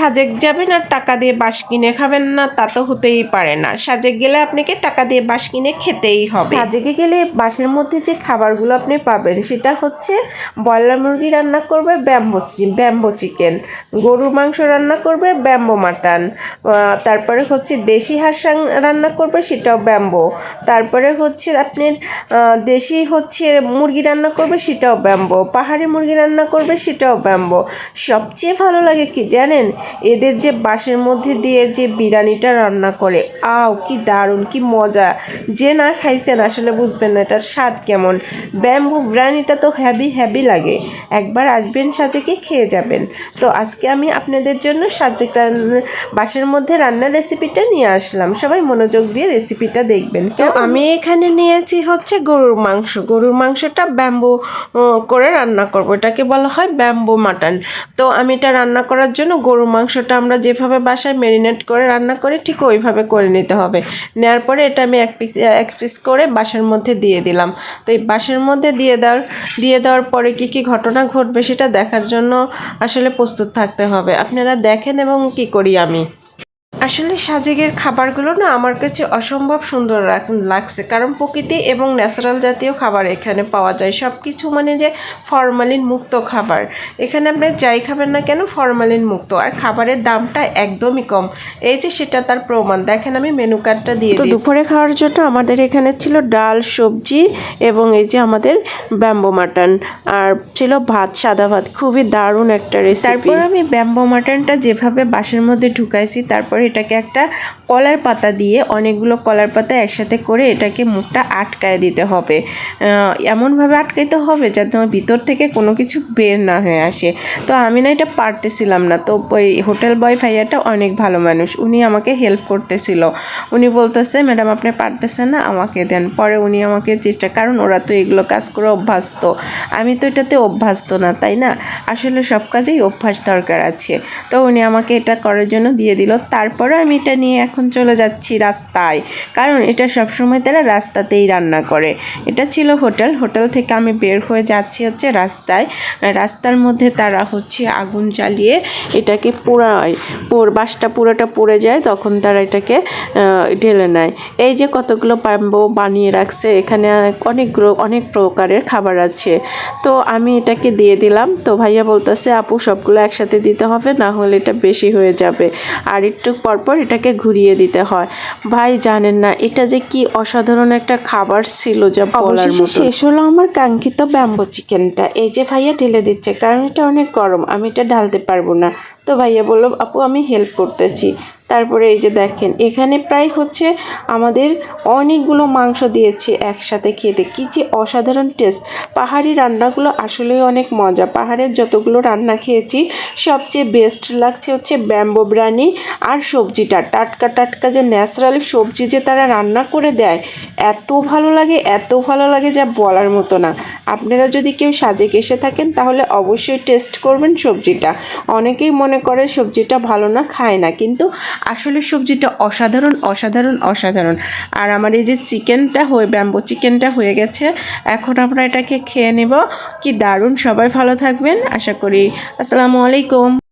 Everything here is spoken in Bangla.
সাজেক যাবেন আর টাকা দিয়ে বাস কিনে খাবেন না, তা তো হতেই পারে না। সাজেক গেলে আপনাকে টাকা দিয়ে বাস কিনে খেতেই হবে। সাজেকে গেলে বাসের মধ্যে যে খাবারগুলো আপনি পাবেন, সেটা হচ্ছে ব্রয়লার মুরগি রান্না করবে, ব্যাম্বো ব্যাম্বো চিকেন। গরুর মাংস রান্না করবে, ব্যাম্বো মাটন। তারপরে হচ্ছে দেশি হাঁস রান্না করবে, সেটাও ব্যাম্বো। তারপরে হচ্ছে আপনার দেশি হচ্ছে মুরগি রান্না করবে, সেটাও ব্যাম্বো। পাহাড়ি মুরগি রান্না করবে, সেটাও ব্যাম্বো। সবচেয়ে ভালো লাগে কি জানেন? এদের যে বাঁশের মধ্যে দিয়ে যে বিরিয়ানিটা রান্না করে আও কি দারুণ কি মজা। যে না খাইছেন আসলে বুঝবেন না এটার স্বাদ কেমন। ব্যাম্বু বিরিয়ানিটা তো হ্যাভি হ্যাভি লাগে। একবার আসবেন সাজেকে খেয়ে যাবেন। তো আজকে আমি আপনাদের জন্য সাজেক বাঁশের মধ্যে রান্নার রেসিপিটা নিয়ে আসলাম। সবাই মনোযোগ দিয়ে রেসিপিটা দেখবেন। তো আমি এখানে নিয়েছি হচ্ছে গরুর মাংস। গরুর মাংসটা ব্যাম্বু করে রান্না করব। এটাকে বলা হয় ব্যাম্বু মাটন। তো আমি এটা রান্না করার জন্য গরুর মাংসটা আমরা যেভাবে বাসায় ম্যারিনেট করে রান্না করি, ঠিক ওইভাবে করে নিতে হবে। নেওয়ার পরে এটা আমি এক পিস এক পিস করে বাসার মধ্যে দিয়ে দিলাম। তো এই বাসার মধ্যে দিয়ে দেওয়ার দিয়ে দেওয়ার পরে কি কি ঘটনা ঘটবে সেটা দেখার জন্য আসলে প্রস্তুত থাকতে হবে। আপনারা দেখেন এবং কি করি আমি। আসলে সাজেকের খাবারগুলো না আমার কাছে অসম্ভব সুন্দর লাগ- লাগছে। কারণ প্রকৃতি এবং ন্যাচারাল জাতীয় খাবার এখানে পাওয়া যায়। সব কিছু মানে যে ফরমালিন মুক্ত খাবার। এখানে আপনি যাই খাবেন না কেন ফরমালিন মুক্ত। আর খাবারের দামটা একদমই কম। এই যে সেটা তার প্রমাণ। দেখেন আমি মেনু কার্ডটা দিয়ে তো দুপুরে খাওয়ার জন্য আমাদের এখানে ছিল ডাল সবজি এবং এই যে আমাদের ব্যাম্বো মাটন। আর ছিল ভাত সাদা ভাত। খুবই দারুণ একটা রেসিপি তারপর আমি ব্যাম্বো মাটনটা যেভাবে বাসের মধ্যে ঢুকাইছি তারপর এটাকে একটা কলার পাতা দিয়ে অনেকগুলো কলার পাতা একসাথে করে এটাকে মুখটা আটকায় দিতে হবে। এমনভাবে আটকাইতে হবে যাতে আমার ভিতর থেকে কোনো কিছু বের না হয়ে আসে। তো আমি না এটা পারতেছিলাম না। তো ওই হোটেল বয় ভাইয়াটা অনেক ভালো মানুষ। উনি আমাকে হেল্প করতেছিল। উনি বলতেছে, ম্যাডাম, আপনি পারতেছেন না, আমাকে দেন। পরে উনি আমাকে চেষ্টা, কারণ ওরা তো এগুলো কাজ করে অভ্যস্ত। আমি তো এটাতে অভ্যস্ত না, তাই না? আসলে সব কাজেই অভ্যাস দরকার আছে। তো উনি আমাকে এটা করার জন্য দিয়ে দিল। তারপরে আমি এটা নিয়ে এখন চলে যাচ্ছি রাস্তায়। কারণ এটা সবসময় তারা রাস্তাতেই রান্না করে। এটা ছিল হোটেল। হোটেল থেকে আমি বের হয়ে যাচ্ছি হচ্ছে রাস্তায়। রাস্তার মধ্যে তারা হচ্ছে আগুন জ্বালিয়ে এটাকে পোড়ায় পোর বাসটা পুরোটা পড়ে যায়, তখন তারা এটাকে ঢেলে নেয়। এই যে কতগুলো ব্যাম্বো বানিয়ে রাখছে, এখানে অনেক অনেক প্রকারের খাবার আছে। তো আমি এটাকে দিয়ে দিলাম। তো ভাইয়া বলতেছে, আপু, সবগুলো একসাথে দিতে হবে, না হলে এটা বেশি হয়ে যাবে। আর একটু পরপর এটাকে ঘুরিয়ে দিতে হয়। ভাই জানেন না, এটা যে কি অসাধারণ একটা খাবার ছিল যা বলার মতো। শেষ হলো আমার কাঙ্ক্ষিত ব্যাম্বো চিকেনটা। এই যে ভাইয়া ঢেলে দিচ্ছে, কারণ এটা অনেক গরম, আমি এটা ঢালতে পারব না। তো ভাইয়া বলল, আপু, আমি হেল্প করতেছি। তারপরে এই যে দেখেন, এখানে প্রায় হচ্ছে আমাদের অনেকগুলো মাংস দিয়েছে একসাথে খেতে। কী যে অসাধারণ টেস্ট পাহাড়ি রান্নাগুলো আসলেই অনেক মজা। পাহাড়ের যতগুলো রান্না খেয়েছি, সবচেয়ে বেস্ট লাগছে হচ্ছে ব্যাম্বো ব্রানি আর সবজিটা। টাটকা টাটকা যে ন্যাচারাল সবজি যে তারা রান্না করে দেয়, এত ভালো লাগে, এত ভালো লাগে যা বলার মতো না। আপনারা যদি কেউ সাজেক এসে থাকেন, তাহলে অবশ্যই টেস্ট করবেন সবজিটা। অনেকেই মনে করে সবজিটা ভালো না, খায় না। কিন্তু আসলে সবজিটা অসাধারণ অসাধারণ অসাধারণ। আর আমার এই যে চিকেনটা হয়ে, ব্যাম্বো চিকেনটা হয়ে গেছে, এখন আমরা এটাকে খেয়ে নেব। কি দারুণ, সবাই ভালো থাকবেন। আশা করি। আসসালামু আলাইকুম।